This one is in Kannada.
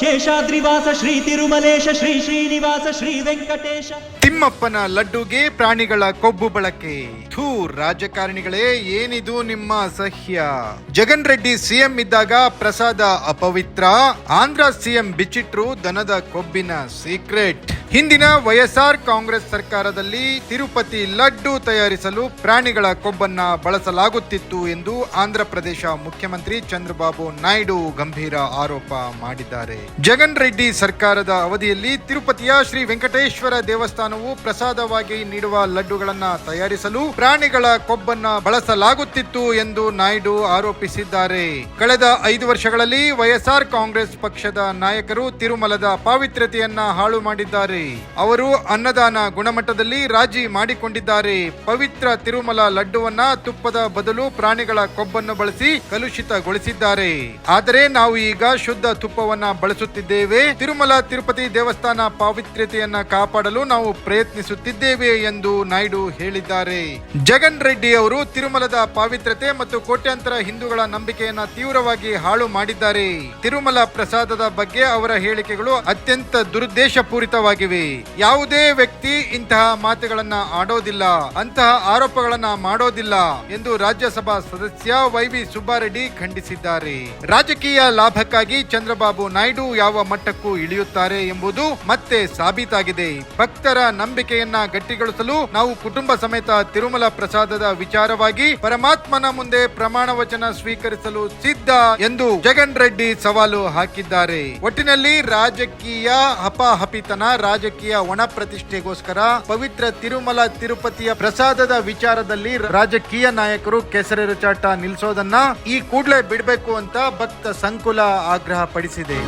ಶೇಷಾದ್ರಿವಾಸ ಶ್ರೀ ತಿರುಮಲೇಶ, ಶ್ರೀ ಶ್ರೀನಿವಾಸ, ಶ್ರೀ ವೆಂಕಟೇಶ. ತಿಮ್ಮಪ್ಪನ ಲಡ್ಡುಗೆ ಪ್ರಾಣಿಗಳ ಕೊಬ್ಬು ಬಳಕೆ. ಥೂ, ರಾಜಕಾರಣಿಗಳೇ, ಏನಿದು ನಿಮ್ಮ ಅಸಹ್ಯ? ಜಗನ್ ರೆಡ್ಡಿ ಸಿಎಂ ಇದ್ದಾಗ ಪ್ರಸಾದ ಅಪವಿತ್ರ, ಆಂಧ್ರ ಸಿಎಂ ಬಿಚ್ಚಿಟ್ರು ದನದ ಕೊಬ್ಬಿನ ಸೀಕ್ರೆಟ್ ಹಿಂದಿನ ವೈಎಸ್ಆರ್ ಕಾಂಗ್ರೆಸ್ ಸರ್ಕಾರದಲ್ಲಿ ತಿರುಪತಿ ಲಡ್ಡು ತಯಾರಿಸಲು ಪ್ರಾಣಿಗಳ ಕೊಬ್ಬನ್ನ ಬಳಸಲಾಗುತ್ತಿತ್ತು ಎಂದು ಆಂಧ್ರ ಪ್ರದೇಶ ಮುಖ್ಯಮಂತ್ರಿ ಚಂದ್ರಬಾಬು ನಾಯ್ಡು ಗಂಭೀರ ಆರೋಪ ಮಾಡಿದ್ದಾರೆ. ಜಗನ್ ರೆಡ್ಡಿ ಸರ್ಕಾರದ ಅವಧಿಯಲ್ಲಿ ತಿರುಪತಿಯ ಶ್ರೀ ವೆಂಕಟೇಶ್ವರ ದೇವಸ್ಥಾನವು ಪ್ರಸಾದವಾಗಿ ನೀಡುವ ಲಡ್ಡುಗಳನ್ನ ತಯಾರಿಸಲು ಪ್ರಾಣಿಗಳ ಕೊಬ್ಬನ್ನ ಬಳಸಲಾಗುತ್ತಿತ್ತು ಎಂದು ನಾಯ್ಡು ಆರೋಪಿಸಿದ್ದಾರೆ. ಕಳೆದ ಐದು ವರ್ಷಗಳಲ್ಲಿ ವೈಎಸ್ಆರ್ ಕಾಂಗ್ರೆಸ್ ಪಕ್ಷದ ನಾಯಕರು ತಿರುಮಲದ ಪಾವಿತ್ರ್ಯತೆಯನ್ನ ಹಾಳು ಮಾಡಿದ್ದಾರೆ. ಅವರು ಅನ್ನದಾನ ಗುಣಮಟ್ಟದಲ್ಲಿ ರಾಜಿ ಮಾಡಿಕೊಂಡಿದ್ದಾರೆ. ಪವಿತ್ರ ತಿರುಮಲ ಲಡ್ಡುವನ್ನ ತುಪ್ಪದ ಬದಲು ಪ್ರಾಣಿಗಳ ಕೊಬ್ಬನ್ನು ಬಳಸಿ ಕಲುಷಿತಗೊಳಿಸಿದ್ದಾರೆ. ಆದರೆ ನಾವು ಈಗ ಶುದ್ಧ ತುಪ್ಪವನ್ನ ಬಳಸುತ್ತಿದ್ದೇವೆ. ತಿರುಮಲ ತಿರುಪತಿ ದೇವಸ್ಥಾನ ಪಾವಿತ್ರ್ಯತೆಯನ್ನ ಕಾಪಾಡಲು ನಾವು ಪ್ರಯತ್ನಿಸುತ್ತಿದ್ದೇವೆ ಎಂದು ನಾಯ್ಡು ಹೇಳಿದ್ದಾರೆ. ಜಗನ್ ರೆಡ್ಡಿ ಅವರು ತಿರುಮಲದ ಪಾವಿತ್ರ್ಯತೆ ಮತ್ತು ಕೋಟ್ಯಾಂತರ ಹಿಂದೂಗಳ ನಂಬಿಕೆಯನ್ನ ತೀವ್ರವಾಗಿ ಹಾಳು ಮಾಡಿದ್ದಾರೆ. ತಿರುಮಲ ಪ್ರಸಾದದ ಬಗ್ಗೆ ಅವರ ಹೇಳಿಕೆಗಳು ಅತ್ಯಂತ ದುರುದ್ದೇಶಪೂರಿತವಾಗಿವೆ ಯಾವುದೇ ವ್ಯಕ್ತಿ ಇಂತಹ ಮಾತುಗಳನ್ನ ಆಡೋದಿಲ್ಲ, ಅಂತಹ ಆರೋಪಗಳನ್ನ ಮಾಡೋದಿಲ್ಲ ಎಂದು ರಾಜ್ಯಸಭಾ ಸದಸ್ಯ ವೈವಿ ಸುಬ್ಬಾರೆಡ್ಡಿ ಖಂಡಿಸಿದ್ದಾರೆ. ರಾಜಕೀಯ ಲಾಭಕ್ಕಾಗಿ ಚಂದ್ರಬಾಬು ನಾಯ್ಡು ಯಾವ ಮಟ್ಟಕ್ಕೂ ಇಳಿಯುತ್ತಾರೆ ಎಂಬುದು ಮತ್ತೆ ಸಾಬೀತಾಗಿದೆ. ಭಕ್ತರ ನಂಬಿಕೆಯನ್ನ ಗಟ್ಟಿಗೊಳಿಸಲು ನಾವು ಕುಟುಂಬ ಸಮೇತ ತಿರುಮಲ ಪ್ರಸಾದದ ವಿಚಾರವಾಗಿ ಪರಮಾತ್ಮನ ಮುಂದೆ ಪ್ರಮಾಣ ವಚನ ಸ್ವೀಕರಿಸಲು ಸಿದ್ಧ ಎಂದು ಜಗನ್ ರೆಡ್ಡಿ ಸವಾಲು ಹಾಕಿದ್ದಾರೆ. ಒಟ್ಟಿನಲ್ಲಿ ರಾಜಕೀಯ ಹಪಾಹಪಿತನ ರಾಜಕೀಯ ಒಣ ಪ್ರತಿಷ್ಠೆಗೋಸ್ಕರ ಪವಿತ್ರ ತಿರುಮಲ ತಿರುಪತಿಯ ಪ್ರಸಾದದ ವಿಚಾರದಲ್ಲಿ ರಾಜಕೀಯ ನಾಯಕರು ಕೆಸರೆರಚಾಟ ನಿಲ್ಲಿಸೋದನ್ನ ಈ ಕೂಡಲೇ ಬಿಡಬೇಕು ಅಂತ ಭಕ್ತ ಸಂಕುಲ ಆಗ್ರಹ ಪಡಿಸಿದೆ